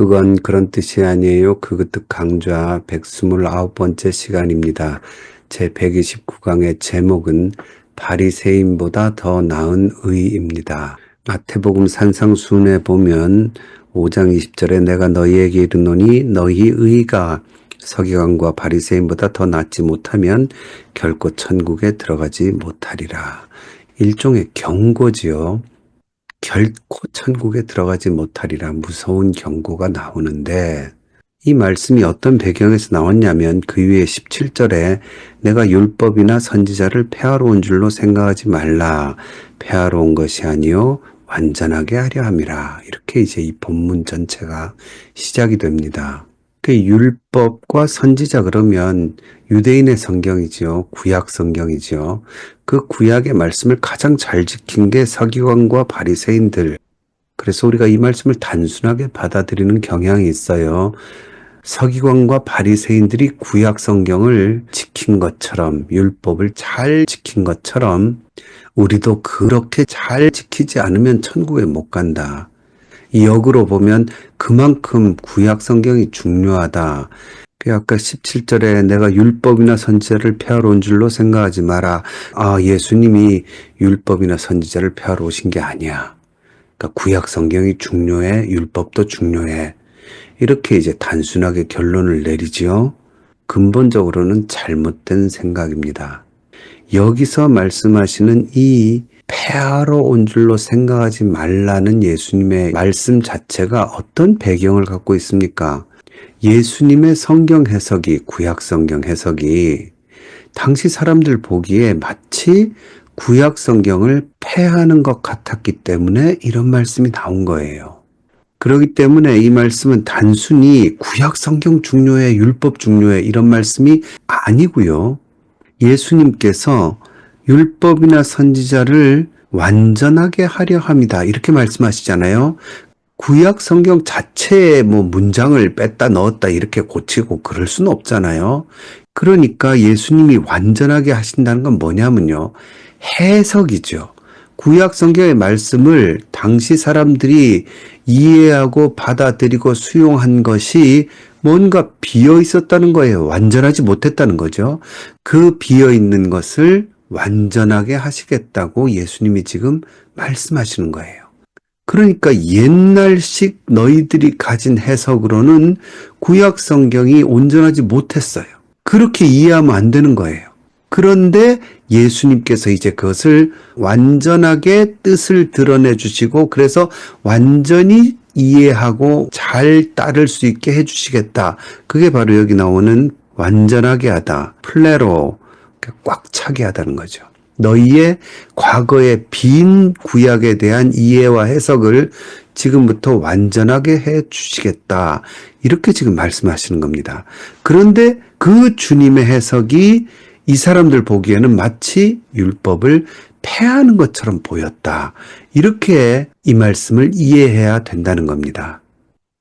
그건 그런 뜻이 아니에요. 그것도 강좌 129번째 시간입니다. 제 129강의 제목은 바리새인보다 더 나은 의입니다. 마태복음 산상순에 보면 5장 20절에 내가 너희에게 이르노니 너희 의가 서기관과 바리새인보다 더 낫지 못하면 결코 천국에 들어가지 못하리라. 일종의 경고지요. 결코 천국에 들어가지 못하리라 무서운 경고가 나오는데 이 말씀이 어떤 배경에서 나왔냐면 그 위에 17절에 내가 율법이나 선지자를 폐하러 온 줄로 생각하지 말라. 폐하러 온 것이 아니요 완전하게 하려 함이라. 이렇게 이제 이 본문 전체가 시작이 됩니다. 그 율법과 선지자 그러면 유대인의 성경이지요. 구약 성경이지요. 그 구약의 말씀을 가장 잘 지킨 게 서기관과 바리새인들. 그래서 우리가 이 말씀을 단순하게 받아들이는 경향이 있어요. 서기관과 바리새인들이 구약 성경을 지킨 것처럼 율법을 잘 지킨 것처럼 우리도 그렇게 잘 지키지 않으면 천국에 못 간다. 이 역으로 보면 그만큼 구약 성경이 중요하다. 그 아까 17절에 내가 율법이나 선지자를 폐하러 온 줄로 생각하지 마라. 아, 예수님이 율법이나 선지자를 폐하러 오신 게 아니야. 그러니까 구약 성경이 중요해, 율법도 중요해. 이렇게 이제 단순하게 결론을 내리지요. 근본적으로는 잘못된 생각입니다. 여기서 말씀하시는 이 폐하러 온 줄로 생각하지 말라는 예수님의 말씀 자체가 어떤 배경을 갖고 있습니까? 예수님의 성경 해석이, 구약 성경 해석이 당시 사람들 보기에 마치 구약 성경을 폐하는 것 같았기 때문에 이런 말씀이 나온 거예요. 그렇기 때문에 이 말씀은 단순히 구약 성경 중요해, 율법 중요해 이런 말씀이 아니고요. 예수님께서 율법이나 선지자를 완전하게 하려 합니다. 이렇게 말씀하시잖아요. 구약 성경 자체의 뭐 문장을 뺐다 넣었다 이렇게 고치고 그럴 수는 없잖아요. 그러니까 예수님이 완전하게 하신다는 건 뭐냐면요. 해석이죠. 구약 성경의 말씀을 당시 사람들이 이해하고 받아들이고 수용한 것이 뭔가 비어 있었다는 거예요. 완전하지 못했다는 거죠. 그 비어 있는 것을 완전하게 하시겠다고 예수님이 지금 말씀하시는 거예요. 그러니까 옛날식 너희들이 가진 해석으로는 구약 성경이 온전하지 못했어요. 그렇게 이해하면 안 되는 거예요. 그런데 예수님께서 이제 그것을 완전하게 뜻을 드러내 주시고 그래서 완전히 이해하고 잘 따를 수 있게 해 주시겠다. 그게 바로 여기 나오는 완전하게 하다. 플레로 꽉 차게 하다는 거죠. 너희의 과거의 빈 구약에 대한 이해와 해석을 지금부터 완전하게 해 주시겠다. 이렇게 지금 말씀하시는 겁니다. 그런데 그 주님의 해석이 이 사람들 보기에는 마치 율법을 폐하는 것처럼 보였다. 이렇게 이 말씀을 이해해야 된다는 겁니다.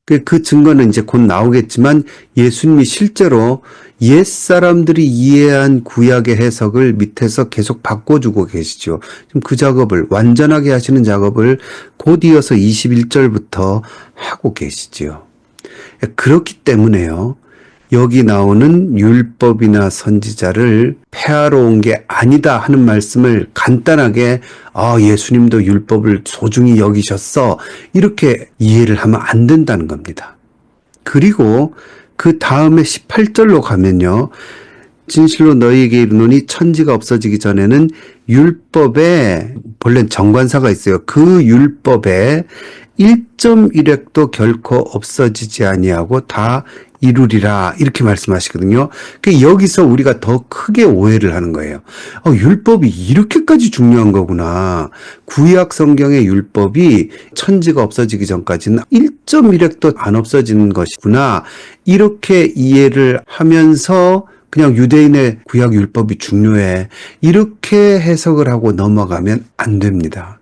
그, 그 증거는 이제 곧 나오겠지만 예수님이 실제로 옛 사람들이 이해한 구약의 해석을 밑에서 계속 바꿔주고 계시죠. 지금 그 작업을 완전하게 하시는 작업을 곧 이어서 21절부터 하고 계시지요. 그렇기 때문에요. 여기 나오는 율법이나 선지자를 폐하러 온 게 아니다 하는 말씀을 간단하게 아 예수님도 율법을 소중히 여기셨어 이렇게 이해를 하면 안 된다는 겁니다. 그리고 그 다음에 18절로 가면요. 진실로 너희에게 이르노니 천지가 없어지기 전에는 율법에 본래 정관사가 있어요. 그 율법에 1.1획도 결코 없어지지 아니하고 다 이루리라 이렇게 말씀하시거든요. 그 여기서 우리가 더 크게 오해를 하는 거예요. 어, 율법이 이렇게까지 중요한 거구나. 구약 성경의 율법이 천지가 없어지기 전까지는 1.1획도 안 없어지는 것이구나. 이렇게 이해를 하면서 그냥 유대인의 구약 율법이 중요해. 이렇게 해석을 하고 넘어가면 안 됩니다.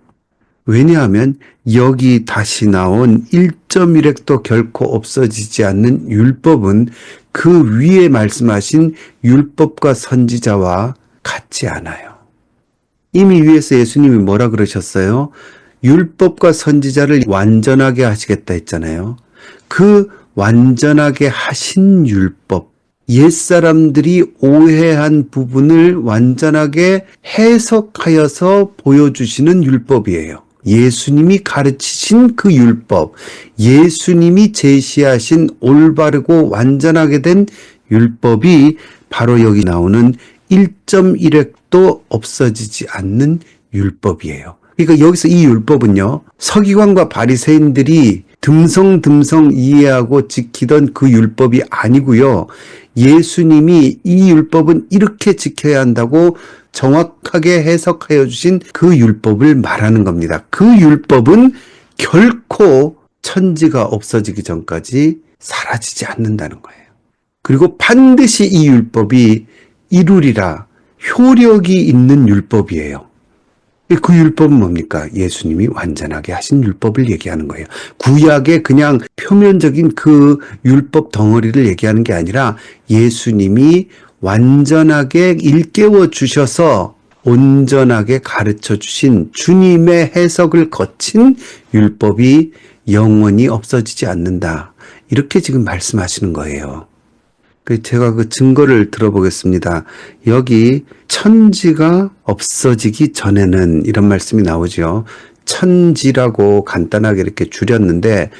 왜냐하면 여기 다시 나온 1.1획도 결코 없어지지 않는 율법은 그 위에 말씀하신 율법과 선지자와 같지 않아요. 이미 위에서 예수님이 뭐라 그러셨어요? 율법과 선지자를 완전하게 하시겠다 했잖아요. 그 완전하게 하신 율법, 옛사람들이 오해한 부분을 완전하게 해석하여서 보여주시는 율법이에요. 예수님이 가르치신 그 율법, 예수님이 제시하신 올바르고 완전하게 된 율법이 바로 여기 나오는 1.1획도 없어지지 않는 율법이에요. 그러니까 여기서 이 율법은요, 서기관과 바리새인들이 듬성듬성 이해하고 지키던 그 율법이 아니고요. 예수님이 이 율법은 이렇게 지켜야 한다고 정확하게 해석하여 주신 그 율법을 말하는 겁니다. 그 율법은 결코 천지가 없어지기 전까지 사라지지 않는다는 거예요. 그리고 반드시 이 율법이 이루리라 효력이 있는 율법이에요. 그 율법은 뭡니까? 예수님이 완전하게 하신 율법을 얘기하는 거예요. 구약의 그냥 표면적인 그 율법 덩어리를 얘기하는 게 아니라 예수님이 완전하게 일깨워 주셔서 온전하게 가르쳐 주신 주님의 해석을 거친 율법이 영원히 없어지지 않는다. 이렇게 지금 말씀하시는 거예요. 그 제가 그 증거를 들어보겠습니다. 여기 천지가 없어지기 전에는 이런 말씀이 나오죠. 천지라고 간단하게 이렇게 줄였는데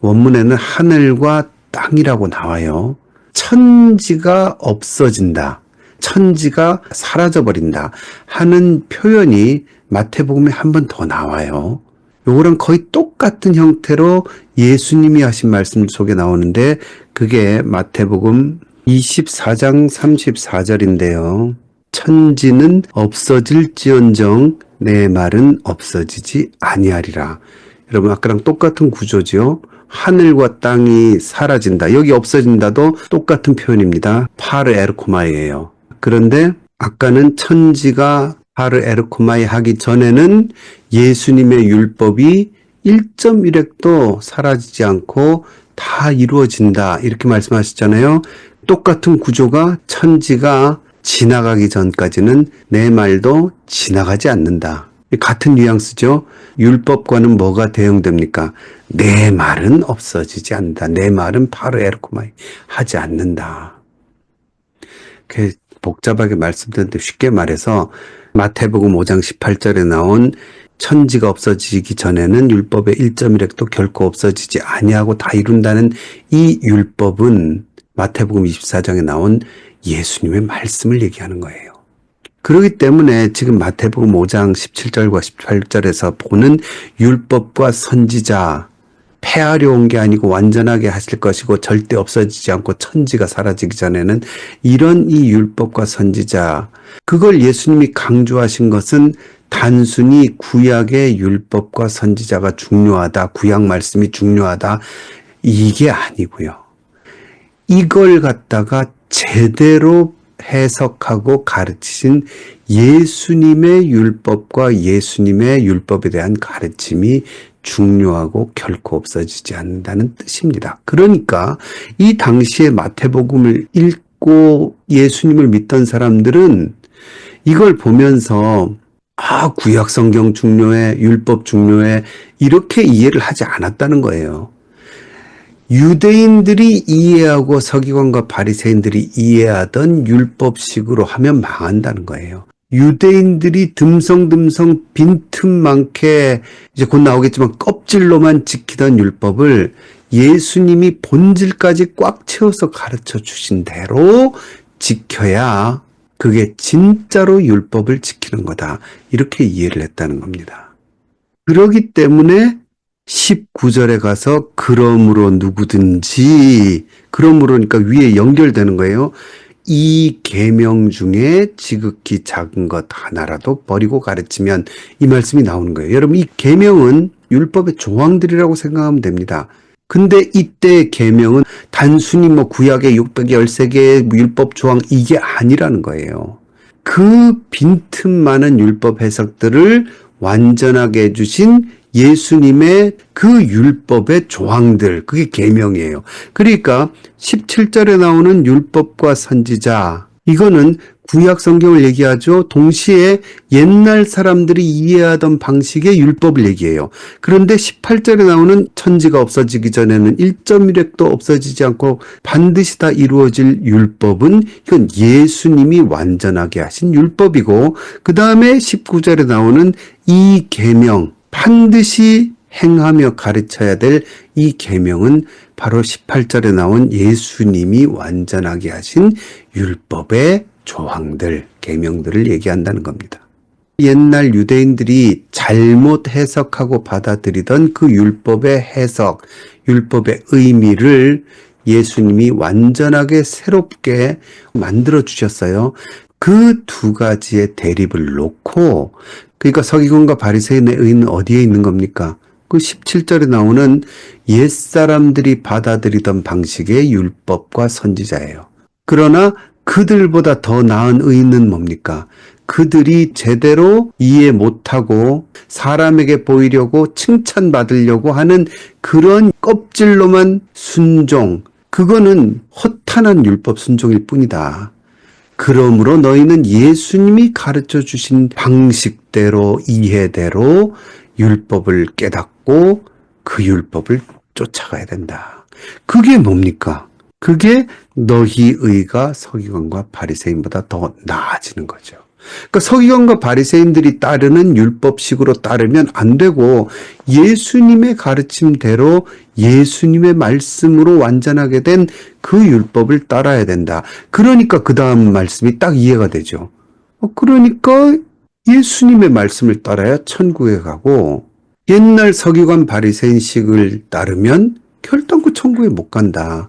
원문에는 하늘과 땅이라고 나와요. 천지가 없어진다. 천지가 사라져버린다. 하는 표현이 마태복음에 한 번 더 나와요. 요거랑 거의 똑같은 형태로 예수님이 하신 말씀 속에 나오는데 그게 마태복음 24장 34절인데요. 천지는 없어질지언정 내 말은 없어지지 아니하리라. 여러분 아까랑 똑같은 구조죠. 하늘과 땅이 사라진다. 여기 없어진다도 똑같은 표현입니다. 파르 에르코마이예요. 그런데 아까는 천지가 파르 에르코마이 하기 전에는 예수님의 율법이 1.1획도 사라지지 않고 다 이루어진다. 이렇게 말씀하셨잖아요. 똑같은 구조가 천지가 지나가기 전까지는 내 말도 지나가지 않는다. 같은 뉘앙스죠. 율법과는 뭐가 대응됩니까? 내 말은 없어지지 않는다. 내 말은 바로 에르코마이 하지 않는다. 그 복잡하게 말씀드렸는데 쉽게 말해서 마태복음 5장 18절에 나온 천지가 없어지기 전에는 율법의 1.1획도 결코 없어지지 아니하고 다 이룬다는 이 율법은 마태복음 24장에 나온 예수님의 말씀을 얘기하는 거예요. 그렇기 때문에 지금 마태복음 5장 17절과 18절에서 보는 율법과 선지자 폐하려 온 게 아니고 완전하게 하실 것이고 절대 없어지지 않고 천지가 사라지기 전에는 이런 이 율법과 선지자 그걸 예수님이 강조하신 것은 단순히 구약의 율법과 선지자가 중요하다 구약 말씀이 중요하다 이게 아니고요. 이걸 갖다가 제대로 해석하고 가르치신 예수님의 율법과 예수님의 율법에 대한 가르침이 중요하고 결코 없어지지 않는다는 뜻입니다. 그러니까 이 당시에 마태복음을 읽고 예수님을 믿던 사람들은 이걸 보면서 아, 구약 성경 중요해, 율법 중요해, 이렇게 이해를 하지 않았다는 거예요. 유대인들이 이해하고 서기관과 바리새인들이 이해하던 율법식으로 하면 망한다는 거예요. 유대인들이 듬성듬성 빈틈 많게 이제 곧 나오겠지만 껍질로만 지키던 율법을 예수님이 본질까지 꽉 채워서 가르쳐 주신 대로 지켜야 그게 진짜로 율법을 지키는 거다. 이렇게 이해를 했다는 겁니다. 그러기 때문에 19절에 가서 그러므로 누구든지 그러므로니까 위에 연결되는 거예요. 이 계명 중에 지극히 작은 것 하나라도 버리고 가르치면 이 말씀이 나오는 거예요. 여러분 이 계명은 율법의 조항들이라고 생각하면 됩니다. 근데 이때 계명은 단순히 뭐 구약의 613개의 율법 조항 이게 아니라는 거예요. 그 빈틈 많은 율법 해석들을 완전하게 해주신 예수님의 그 율법의 조항들, 그게 계명이에요. 그러니까 17절에 나오는 율법과 선지자, 이거는 구약 성경을 얘기하죠. 동시에 옛날 사람들이 이해하던 방식의 율법을 얘기해요. 그런데 18절에 나오는 천지가 없어지기 전에는 1.1획도 없어지지 않고 반드시 다 이루어질 율법은 이건 예수님이 완전하게 하신 율법이고 그 다음에 19절에 나오는 이 계명 반드시 행하며 가르쳐야 될 이 계명은 바로 18절에 나온 예수님이 완전하게 하신 율법의 조항들, 계명들을 얘기한다는 겁니다. 옛날 유대인들이 잘못 해석하고 받아들이던 그 율법의 해석, 율법의 의미를 예수님이 완전하게 새롭게 만들어 주셨어요. 그 두 가지의 대립을 놓고 그러니까 서기관과 바리새인의 의는 어디에 있는 겁니까? 그 17절에 나오는 옛사람들이 받아들이던 방식의 율법과 선지자예요. 그러나 그들보다 더 나은 의는 뭡니까? 그들이 제대로 이해 못하고 사람에게 보이려고 칭찬받으려고 하는 그런 껍질로만 순종, 그거는 허탄한 율법 순종일 뿐이다. 그러므로 너희는 예수님이 가르쳐 주신 방식 대로, 이해대로 율법을 깨닫고 그 율법을 쫓아가야 된다. 그게 뭡니까? 그게 너희 의가 서기관과 바리새인보다 더 나아지는 거죠. 그러니까 서기관과 바리새인들이 따르는 율법식으로 따르면 안 되고 예수님의 가르침대로 예수님의 말씀으로 완전하게 된 그 율법을 따라야 된다. 그러니까 그 다음 말씀이 딱 이해가 되죠. 어, 그러니까 예수님의 말씀을 따라야 천국에 가고 옛날 서기관 바리새인식을 따르면 결단코 천국에 못 간다.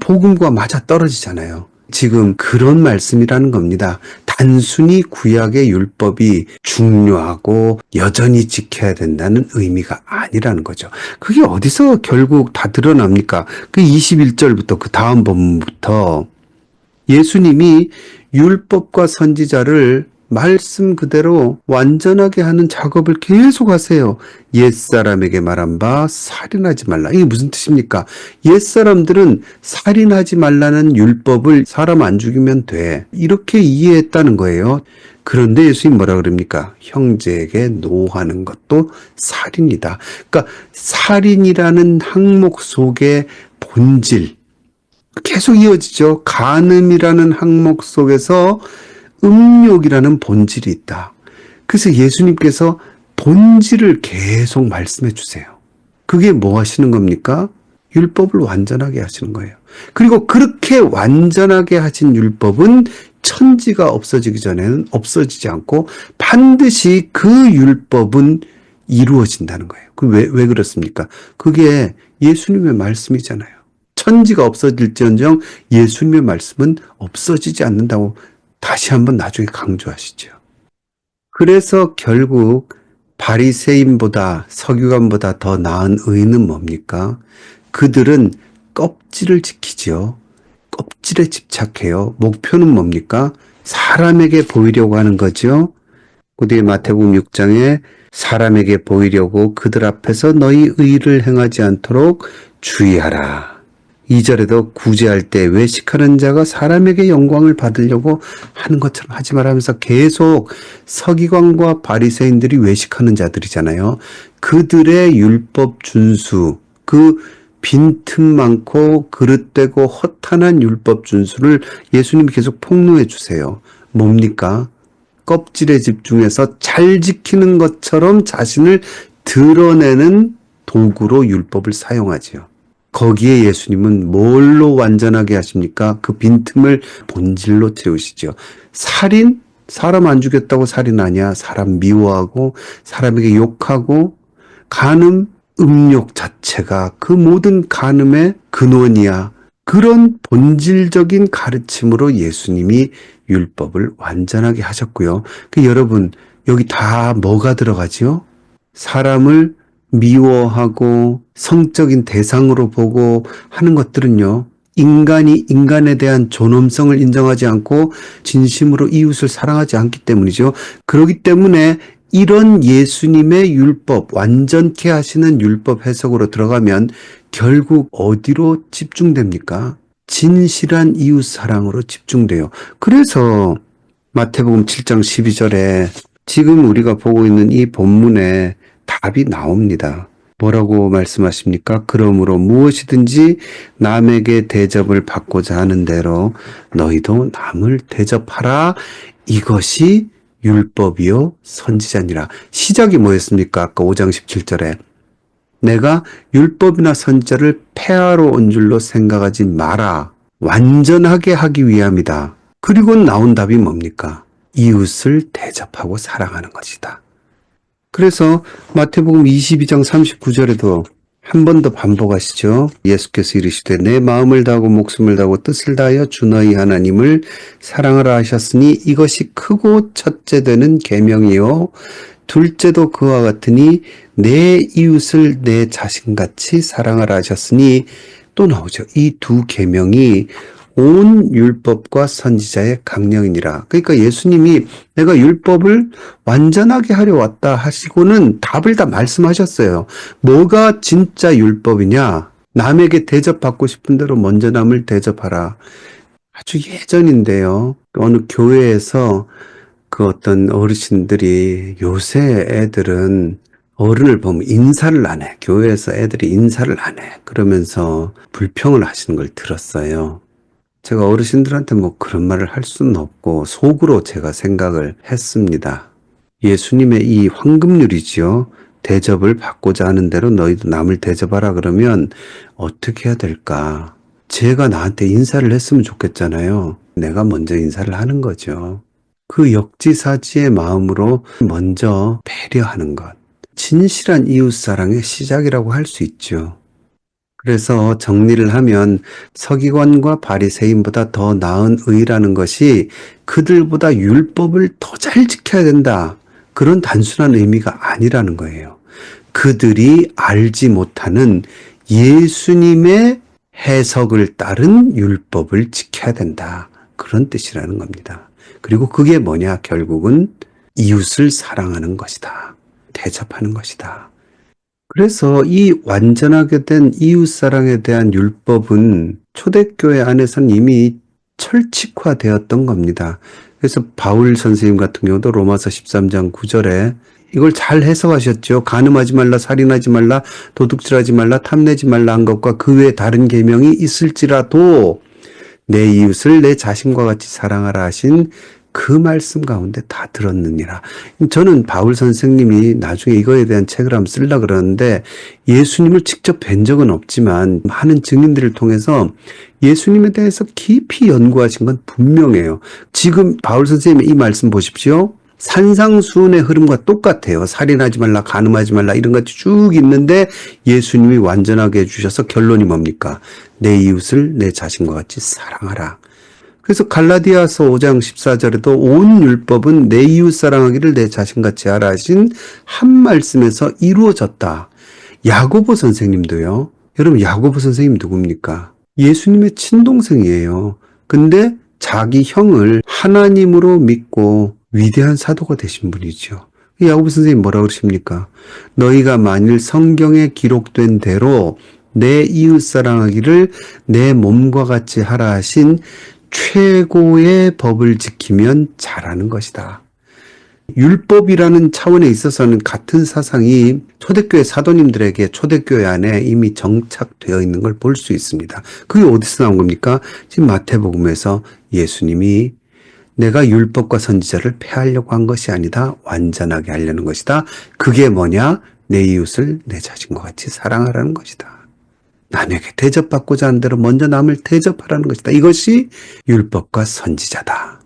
복음과 맞아 떨어지잖아요. 지금 그런 말씀이라는 겁니다. 단순히 구약의 율법이 중요하고 여전히 지켜야 된다는 의미가 아니라는 거죠. 그게 어디서 결국 다 드러납니까? 그 21절부터 그 다음 본문부터 예수님이 율법과 선지자를 말씀 그대로 완전하게 하는 작업을 계속 하세요. 옛사람에게 말한 바 살인하지 말라. 이게 무슨 뜻입니까? 옛사람들은 살인하지 말라는 율법을 사람 안 죽이면 돼. 이렇게 이해했다는 거예요. 그런데 예수님 뭐라 그럽니까? 형제에게 노하는 것도 살인이다. 그러니까 살인이라는 항목 속의 본질 계속 이어지죠. 간음이라는 항목 속에서 음욕이라는 본질이 있다. 그래서 예수님께서 본질을 계속 말씀해 주세요. 그게 뭐 하시는 겁니까? 율법을 완전하게 하시는 거예요. 그리고 그렇게 완전하게 하신 율법은 천지가 없어지기 전에는 없어지지 않고 반드시 그 율법은 이루어진다는 거예요. 그 왜, 왜 그렇습니까? 그게 예수님의 말씀이잖아요. 천지가 없어질지언정 예수님의 말씀은 없어지지 않는다고 다시 한번 나중에 강조하시죠. 그래서 결국 바리새인보다 서기관보다 더 나은 의는 뭡니까? 그들은 껍질을 지키지요. 껍질에 집착해요. 목표는 뭡니까? 사람에게 보이려고 하는 거죠. 그 뒤에 마태복음 6장에 사람에게 보이려고 그들 앞에서 너희 의를 행하지 않도록 주의하라. 2절에도 구제할 때 외식하는 자가 사람에게 영광을 받으려고 하는 것처럼 하지 말하면서 계속 서기관과 바리새인들이 외식하는 자들이잖아요. 그들의 율법 준수, 그 빈틈 많고 그릇되고 허탄한 율법 준수를 예수님이 계속 폭로해 주세요. 뭡니까? 껍질에 집중해서 잘 지키는 것처럼 자신을 드러내는 도구로 율법을 사용하지요. 거기에 예수님은 뭘로 완전하게 하십니까? 그 빈틈을 본질로 채우시죠. 살인? 사람 안 죽였다고 살인 아니야. 사람 미워하고 사람에게 욕하고 간음, 음욕 자체가 그 모든 간음의 근원이야. 그런 본질적인 가르침으로 예수님이 율법을 완전하게 하셨고요. 그 여러분 여기 다 뭐가 들어가지요? 사람을 미워하고 성적인 대상으로 보고 하는 것들은요. 인간이 인간에 대한 존엄성을 인정하지 않고 진심으로 이웃을 사랑하지 않기 때문이죠. 그렇기 때문에 이런 예수님의 율법, 완전케 하시는 율법 해석으로 들어가면 결국 어디로 집중됩니까? 진실한 이웃 사랑으로 집중돼요. 그래서 마태복음 7장 12절에 지금 우리가 보고 있는 이 본문에 답이 나옵니다. 뭐라고 말씀하십니까? 그러므로 무엇이든지 남에게 대접을 받고자 하는 대로 너희도 남을 대접하라. 이것이 율법이요 선지자니라. 시작이 뭐였습니까? 아까 5장 17절에 내가 율법이나 선지자를 폐하러 온 줄로 생각하지 마라. 완전하게 하기 위함이다. 그리고 나온 답이 뭡니까? 이웃을 대접하고 사랑하는 것이다. 그래서 마태복음 22장 39절에도 한 번 더 반복하시죠. 예수께서 이르시되 내 마음을 다하고 목숨을 다하고 뜻을 다하여 주 너희 하나님을 사랑하라 하셨으니 이것이 크고 첫째 되는 계명이요 둘째도 그와 같으니 내 이웃을 내 자신같이 사랑하라 하셨으니 또 나오죠. 이 두 계명이 온 율법과 선지자의 강령이니라. 그러니까 예수님이 내가 율법을 완전하게 하려 왔다 하시고는 답을 다 말씀하셨어요. 뭐가 진짜 율법이냐? 남에게 대접받고 싶은 대로 먼저 남을 대접하라. 아주 예전인데요. 어느 교회에서 그 어떤 어르신들이 요새 애들은 어른을 보면 인사를 안 해. 교회에서 애들이 인사를 안 해. 그러면서 불평을 하시는 걸 들었어요. 제가 어르신들한테 뭐 그런 말을 할 수는 없고 속으로 제가 생각을 했습니다. 예수님의 이 황금률이지요. 대접을 받고자 하는 대로 너희도 남을 대접하라 그러면 어떻게 해야 될까? 제가 나한테 인사를 했으면 좋겠잖아요. 내가 먼저 인사를 하는 거죠. 그 역지사지의 마음으로 먼저 배려하는 것. 진실한 이웃사랑의 시작이라고 할 수 있죠. 그래서 정리를 하면 서기관과 바리새인보다 더 나은 의라는 것이 그들보다 율법을 더 잘 지켜야 된다. 그런 단순한 의미가 아니라는 거예요. 그들이 알지 못하는 예수님의 해석을 따른 율법을 지켜야 된다. 그런 뜻이라는 겁니다. 그리고 그게 뭐냐? 결국은 이웃을 사랑하는 것이다. 대접하는 것이다. 그래서 이 완전하게 된 이웃사랑에 대한 율법은 초대교회 안에서는 이미 철칙화되었던 겁니다. 그래서 바울 선생님 같은 경우도 로마서 13장 9절에 이걸 잘 해석하셨죠. 간음하지 말라, 살인하지 말라, 도둑질하지 말라, 탐내지 말라 한 것과 그 외에 다른 계명이 있을지라도 내 이웃을 내 자신과 같이 사랑하라 하신 그 말씀 가운데 다 들었느니라. 저는 바울 선생님이 나중에 이거에 대한 책을 한번 쓰려 그러는데 예수님을 직접 뵌 적은 없지만 많은 증인들을 통해서 예수님에 대해서 깊이 연구하신 건 분명해요. 지금 바울 선생님의 이 말씀 보십시오. 산상수훈의 흐름과 똑같아요. 살인하지 말라, 간음하지 말라 이런 것이 쭉 있는데 예수님이 완전하게 해주셔서 결론이 뭡니까? 내 이웃을 내 자신과 같이 사랑하라. 그래서 갈라디아서 5장 14절에도 온 율법은 내 이웃 사랑하기를 내 자신같이 하라 하신 한 말씀에서 이루어졌다. 야고보 선생님도요. 여러분 야고보 선생님 누굽니까? 예수님의 친동생이에요. 근데 자기 형을 하나님으로 믿고 위대한 사도가 되신 분이죠. 야고보 선생님 뭐라 그러십니까? 너희가 만일 성경에 기록된 대로 내 이웃 사랑하기를 내 몸과 같이 하라 하신 최고의 법을 지키면 잘하는 것이다. 율법이라는 차원에 있어서는 같은 사상이 초대교회 사도님들에게 초대교회 안에 이미 정착되어 있는 걸 볼 수 있습니다. 그게 어디서 나온 겁니까? 지금 마태복음에서 예수님이 내가 율법과 선지자를 폐하려고 한 것이 아니다. 완전하게 하려는 것이다. 그게 뭐냐? 내 이웃을 내 자신과 같이 사랑하라는 것이다. 남에게 대접받고자 하는 대로 먼저 남을 대접하라는 것이다. 이것이 율법과 선지자다.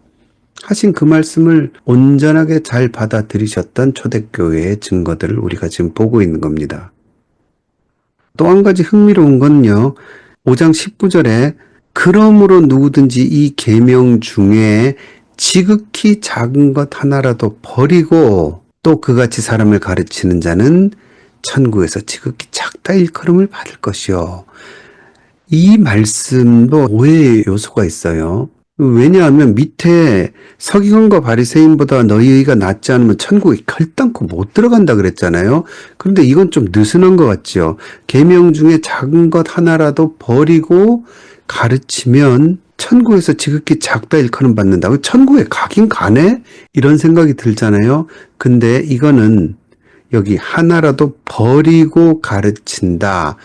하신 그 말씀을 온전하게 잘 받아들이셨던 초대교회의 증거들을 우리가 지금 보고 있는 겁니다. 또 한 가지 흥미로운 건요. 5장 19절에 그러므로 누구든지 이 계명 중에 지극히 작은 것 하나라도 버리고 또 그같이 사람을 가르치는 자는 천국에서 지극히 작다 일컬음을 받을 것이요. 이 말씀도 오해의 요소가 있어요. 왜냐하면 밑에 서기관과 바리새인보다 너희 의가 낫지 않으면 천국에 결단코 못 들어간다 그랬잖아요. 그런데 이건 좀 느슨한 것 같지요. 계명 중에 작은 것 하나라도 버리고 가르치면 천국에서 지극히 작다 일컬음 받는다고 천국에 가긴 가네? 이런 생각이 들잖아요. 근데 이거는 여기 하나라도 버리고 가르친다.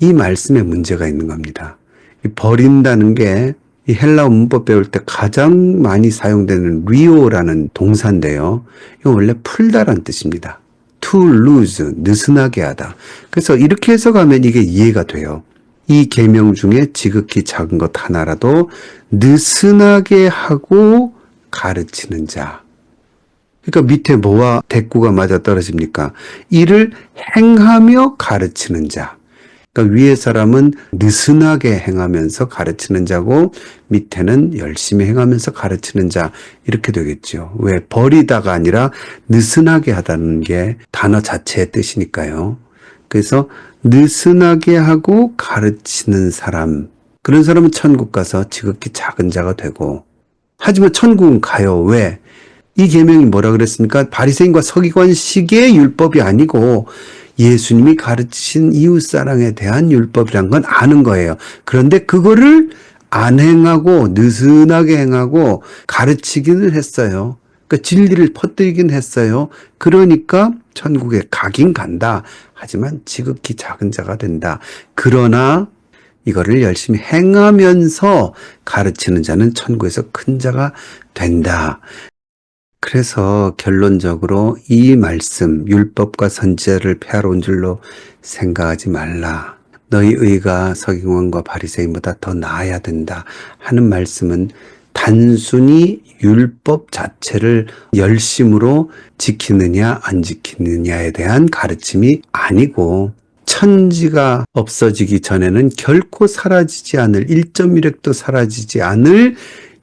이 말씀에 문제가 있는 겁니다. 이 버린다는 게 이 헬라어 문법 배울 때 가장 많이 사용되는 리오라는 동사인데요. 이건 원래 풀다란 뜻입니다. to lose, 느슨하게 하다. 그래서 이렇게 해석하면 이게 이해가 돼요. 이 계명 중에 지극히 작은 것 하나라도 느슨하게 하고 가르치는 자. 그러니까 밑에 뭐와 대꾸가 맞아 떨어집니까? 이를 행하며 가르치는 자. 그러니까 위에 사람은 느슨하게 행하면서 가르치는 자고 밑에는 열심히 행하면서 가르치는 자 이렇게 되겠죠. 왜 버리다가 아니라 느슨하게 하다는 게 단어 자체의 뜻이니까요. 그래서 느슨하게 하고 가르치는 사람 그런 사람은 천국 가서 지극히 작은 자가 되고 하지만 천국은 가요. 왜? 이 계명이 뭐라 그랬습니까? 바리새인과 서기관식의 율법이 아니고 예수님이 가르치신 이웃 사랑에 대한 율법이란 건 아는 거예요. 그런데 그거를 안 행하고 느슨하게 행하고 가르치기는 했어요. 그러니까 진리를 퍼뜨리긴 했어요. 그러니까 천국에 가긴 간다. 하지만 지극히 작은 자가 된다. 그러나 이거를 열심히 행하면서 가르치는 자는 천국에서 큰 자가 된다. 그래서 결론적으로 이 말씀, 율법과 선지자를 폐하러 온 줄로 생각하지 말라. 너희 의가 서기관과 바리새인보다 더 나아야 된다 하는 말씀은 단순히 율법 자체를 열심으로 지키느냐 안 지키느냐에 대한 가르침이 아니고 천지가 없어지기 전에는 결코 사라지지 않을 1.1획도 사라지지 않을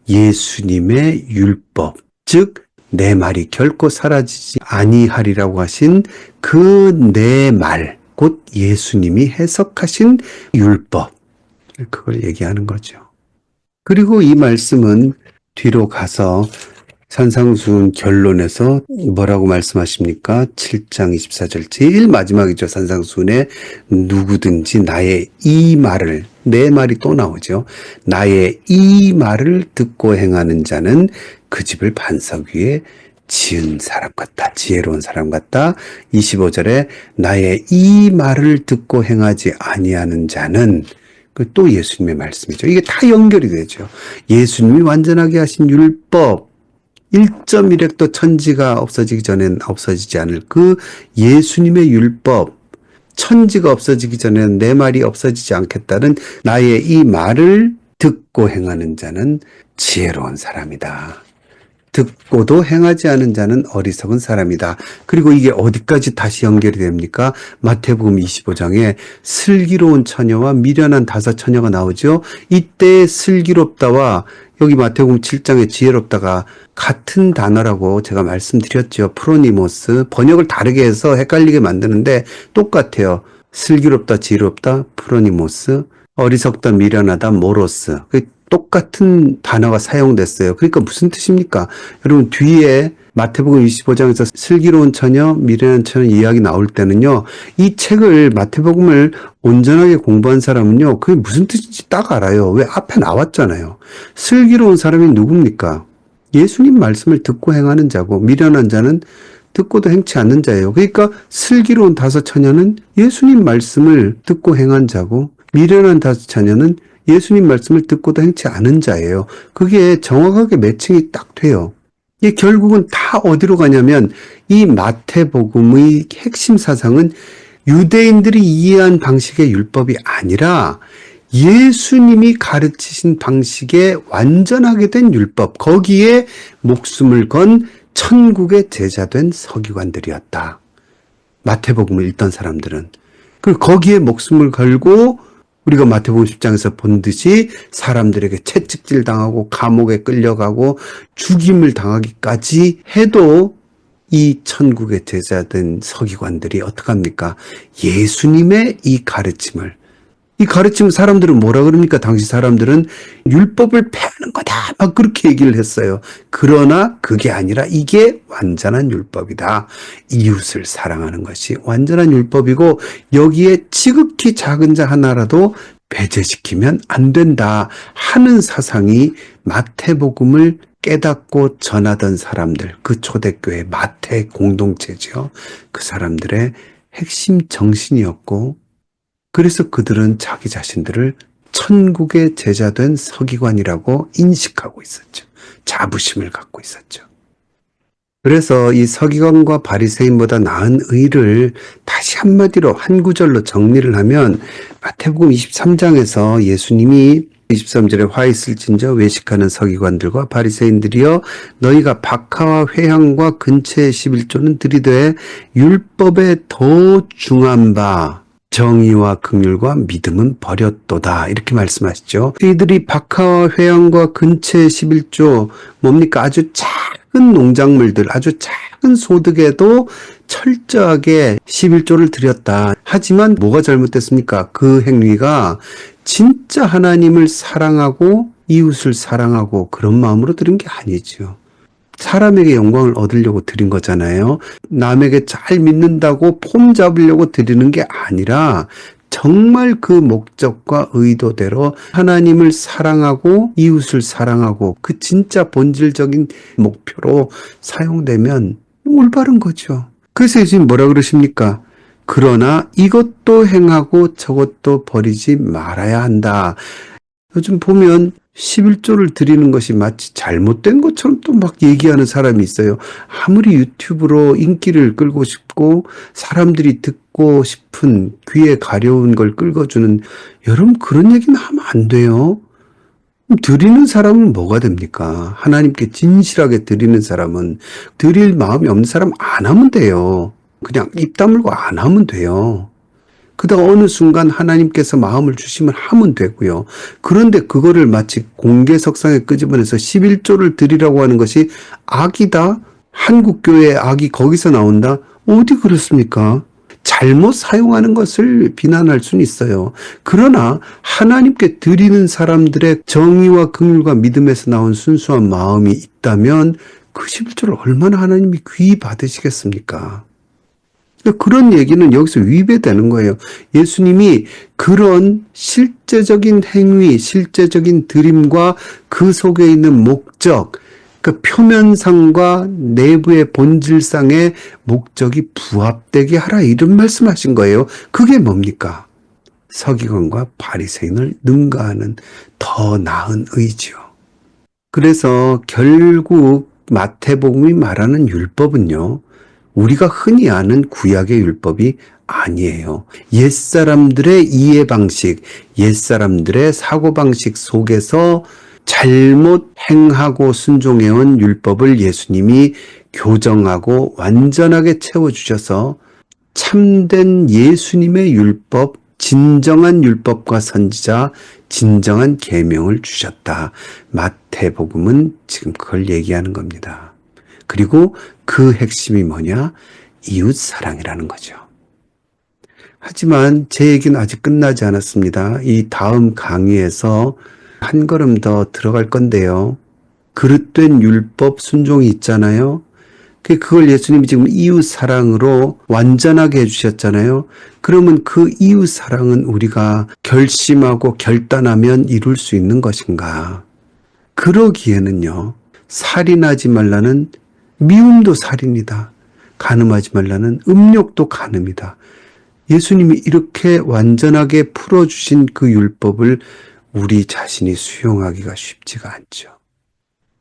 예수님의 율법 즉 내 말이 결코 사라지지 아니하리라고 하신 그 내 말, 곧 예수님이 해석하신 율법. 그걸 얘기하는 거죠. 그리고 이 말씀은 뒤로 가서 산상수훈 결론에서 뭐라고 말씀하십니까? 7장 24절 제일 마지막이죠. 산상수훈에 누구든지 나의 이 말을 내 말이 또 나오죠. 나의 이 말을 듣고 행하는 자는 그 집을 반석 위에 지은 사람 같다. 지혜로운 사람 같다. 25절에 나의 이 말을 듣고 행하지 아니하는 자는 그또 예수님의 말씀이죠. 이게 다 연결이 되죠. 예수님이 완전하게 하신 율법 1.1획도 천지가 없어지기 전엔 없어지지 않을 그 예수님의 율법 천지가 없어지기 전에는 내 말이 없어지지 않겠다는 나의 이 말을 듣고 행하는 자는 지혜로운 사람이다. 듣고도 행하지 않은 자는 어리석은 사람이다. 그리고 이게 어디까지 다시 연결이 됩니까? 마태복음 25장에 슬기로운 처녀와 미련한 다섯 처녀가 나오죠. 이때 슬기롭다와 여기 마태복음 7장에 지혜롭다가 같은 단어라고 제가 말씀드렸죠. 프로니모스 번역을 다르게 해서 헷갈리게 만드는데 똑같아요. 슬기롭다, 지혜롭다, 프로니모스, 어리석다, 미련하다, 모로스. 그 똑같은 단어가 사용됐어요. 그러니까 무슨 뜻입니까? 여러분 뒤에 마태복음 25장에서 슬기로운 처녀, 미련한 처녀 이야기 나올 때는요. 이 책을 마태복음을 온전하게 공부한 사람은요. 그게 무슨 뜻인지 딱 알아요. 왜 앞에 나왔잖아요. 슬기로운 사람이 누굽니까? 예수님 말씀을 듣고 행하는 자고 미련한 자는 듣고도 행치 않는 자예요. 그러니까 슬기로운 다섯 처녀는 예수님 말씀을 듣고 행한 자고 미련한 다섯 처녀는 예수님 말씀을 듣고도 행치 않은 자예요. 그게 정확하게 매칭이 딱 돼요. 이 결국은 다 어디로 가냐면 이 마태복음의 핵심 사상은 유대인들이 이해한 방식의 율법이 아니라 예수님이 가르치신 방식에 완전하게 된 율법, 거기에 목숨을 건 천국의 제자된 서기관들이었다. 마태복음을 읽던 사람들은. 그 거기에 목숨을 걸고 우리가 마태복음 10장에서 본 듯이 사람들에게 채찍질 당하고 감옥에 끌려가고 죽임을 당하기까지 해도 이 천국의 제자된 서기관들이 어떡합니까? 예수님의 이 가르침을 이 가르치면 사람들은 뭐라 그럽니까? 당시 사람들은 율법을 폐하는 거다. 막 그렇게 얘기를 했어요. 그러나 그게 아니라 이게 완전한 율법이다. 이웃을 사랑하는 것이 완전한 율법이고 여기에 지극히 작은 자 하나라도 배제시키면 안 된다 하는 사상이 마태복음을 깨닫고 전하던 사람들, 그 초대교회 마태 공동체죠. 그 사람들의 핵심 정신이었고 그래서 그들은 자기 자신들을 천국의 제자된 서기관이라고 인식하고 있었죠. 자부심을 갖고 있었죠. 그래서 이 서기관과 바리새인보다 나은 의를 다시 한마디로 한 구절로 정리를 하면 마태복음 23장에서 예수님이 23절에 화 있을진저 외식하는 서기관들과 바리새인들이여 너희가 박하와 회향과 근처의 11조는 들이되 율법에 더 중한 바 정의와 긍휼과 믿음은 버렸도다 이렇게 말씀하시죠. 이들이 박하와 회양과 근처의 11조 뭡니까 아주 작은 농작물들 아주 작은 소득에도 철저하게 11조를 드렸다. 하지만 뭐가 잘못됐습니까? 그 행위가 진짜 하나님을 사랑하고 이웃을 사랑하고 그런 마음으로 드린 게 아니죠. 사람에게 영광을 얻으려고 드린 거잖아요. 남에게 잘 믿는다고 폼 잡으려고 드리는 게 아니라 정말 그 목적과 의도대로 하나님을 사랑하고 이웃을 사랑하고 그 진짜 본질적인 목표로 사용되면 올바른 거죠. 그래서 예수님 뭐라 그러십니까? 그러나 이것도 행하고 저것도 버리지 말아야 한다. 요즘 보면 11조를 드리는 것이 마치 잘못된 것처럼 또 막 얘기하는 사람이 있어요. 아무리 유튜브로 인기를 끌고 싶고 사람들이 듣고 싶은 귀에 가려운 걸 끌어주는 여러분 그런 얘기는 하면 안 돼요. 드리는 사람은 뭐가 됩니까? 하나님께 진실하게 드리는 사람은 드릴 마음이 없는 사람 안 하면 돼요. 그냥 입 다물고 안 하면 돼요. 그다가 어느 순간 하나님께서 마음을 주시면 하면 되고요. 그런데 그거를 마치 공개 석상에 끄집어내서 11조를 드리라고 하는 것이 악이다? 한국 교회의 악이 거기서 나온다? 어디 그렇습니까? 잘못 사용하는 것을 비난할 수는 있어요. 그러나 하나님께 드리는 사람들의 정의와 긍휼과 믿음에서 나온 순수한 마음이 있다면 그 11조를 얼마나 하나님이 귀히 받으시겠습니까? 그런 얘기는 여기서 위배되는 거예요. 예수님이 그런 실제적인 행위, 실제적인 드림과 그 속에 있는 목적, 그 표면상과 내부의 본질상의 목적이 부합되게 하라 이런 말씀하신 거예요. 그게 뭡니까? 서기관과 바리새인을 능가하는 더 나은 의지요. 그래서 결국 마태복음이 말하는 율법은요. 우리가 흔히 아는 구약의 율법이 아니에요. 옛사람들의 이해 방식, 옛사람들의 사고 방식 속에서 잘못 행하고 순종해온 율법을 예수님이 교정하고 완전하게 채워주셔서 참된 예수님의 율법, 진정한 율법과 선지자, 진정한 계명을 주셨다. 마태복음은 지금 그걸 얘기하는 겁니다. 그리고 그 핵심이 뭐냐? 이웃 사랑이라는 거죠. 하지만 제 얘기는 아직 끝나지 않았습니다. 이 다음 강의에서 한 걸음 더 들어갈 건데요. 그릇된 율법 순종이 있잖아요. 그- 그걸 예수님이 지금 이웃 사랑으로 완전하게 해주셨잖아요. 그러면 그 이웃 사랑은 우리가 결심하고 결단하면 이룰 수 있는 것인가? 그러기에는요, 살인하지 말라는 미움도 살인이다. 간음하지 말라는 음욕도 간음이다. 예수님이 이렇게 완전하게 풀어주신 그 율법을 우리 자신이 수용하기가 쉽지가 않죠.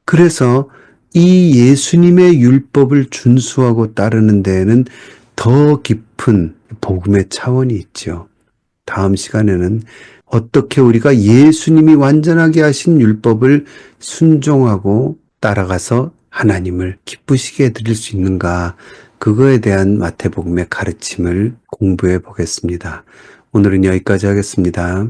그래서 이 예수님의 율법을 준수하고 따르는 데에는 더 깊은 복음의 차원이 있죠. 다음 시간에는 어떻게 우리가 예수님이 완전하게 하신 율법을 순종하고 따라가서 하나님을 기쁘시게 해드릴 수 있는가 그거에 대한 마태복음의 가르침을 공부해 보겠습니다. 오늘은 여기까지 하겠습니다.